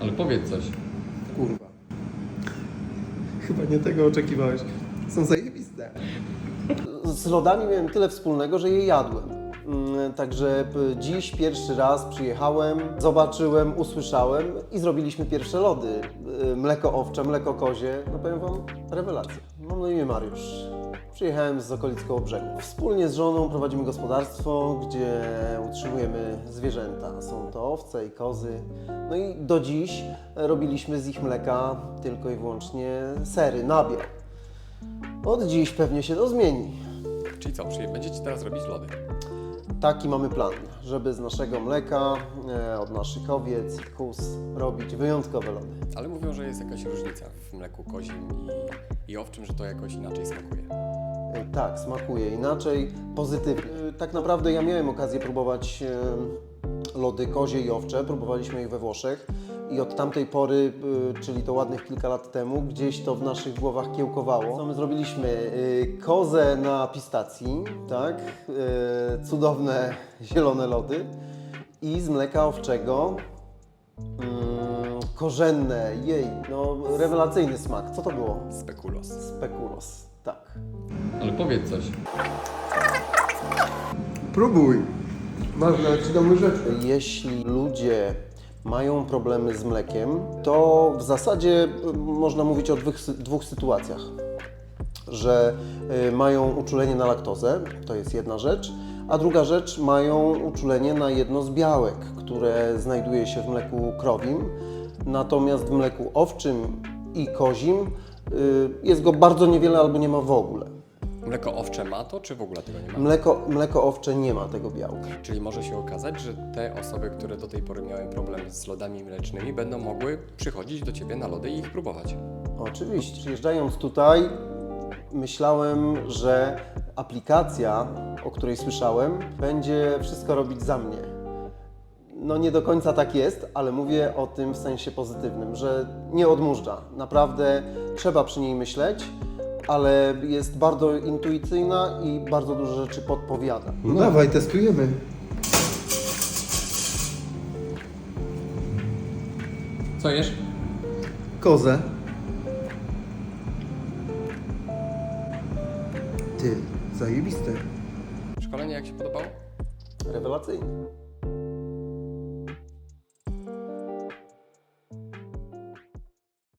Ale powiedz coś. Kurwa. Chyba nie tego oczekiwałeś. Są zajebiste. Z lodami miałem tyle wspólnego, że je jadłem. Mm, Także dziś pierwszy raz przyjechałem, zobaczyłem, usłyszałem i zrobiliśmy pierwsze lody. Y, Mleko owcze, mleko kozie. No powiem Wam, rewelacja. Mam na imię Mariusz. Przyjechałem z okolic Kołobrzegu. Wspólnie z żoną prowadzimy gospodarstwo, gdzie utrzymujemy zwierzęta. Są to owce i kozy. No i do dziś robiliśmy z ich mleka tylko i wyłącznie sery, nabiał. Od dziś pewnie się to zmieni. Czyli co, będziecie teraz robić lody? Taki mamy plan, żeby z naszego mleka, e, od naszych owiec i kóz robić wyjątkowe lody. Ale mówią, że jest jakaś różnica w mleku kozim i, i owczym, że to jakoś inaczej smakuje. E, Tak, smakuje inaczej, pozytywnie. E, Tak naprawdę ja miałem okazję próbować e, lody kozie i owcze, próbowaliśmy ich we Włoszech i od tamtej pory, czyli to ładnych kilka lat temu, gdzieś to w naszych głowach kiełkowało. Co my zrobiliśmy? Kozę na pistacji, tak, cudowne zielone lody i z mleka owczego mm, korzenne, jej, no rewelacyjny smak. Co to było? Spekulos. Spekulos, tak. Ale powiedz coś. Próbuj. Masz nawet ci dam łyżeczkę. Jeśli ludzie mają problemy z mlekiem, to w zasadzie y, można mówić o dwóch, dwóch sytuacjach. Że y, mają uczulenie na laktozę, to jest jedna rzecz, a druga rzecz mają uczulenie na jedno z białek, które znajduje się w mleku krowim. Natomiast w mleku owczym i kozim jest go bardzo niewiele albo nie ma w ogóle. Mleko owcze ma to, czy w ogóle tego nie ma? Mleko, mleko owcze nie ma tego białka. Czyli może się okazać, że te osoby, które do tej pory miały problem z lodami mlecznymi, będą mogły przychodzić do Ciebie na lody i ich próbować. Oczywiście. Przyjeżdżając tutaj, myślałem, że aplikacja, o której słyszałem, będzie wszystko robić za mnie. No nie do końca tak jest, ale mówię o tym w sensie pozytywnym, że nie odmurza. Naprawdę trzeba przy niej myśleć, ale jest bardzo intuicyjna i bardzo dużo rzeczy podpowiada. No dawaj, testujemy. Co jesz? Kozę. Ty, zajebiste. Szkolenie jak się podobało? Rewelacyjnie.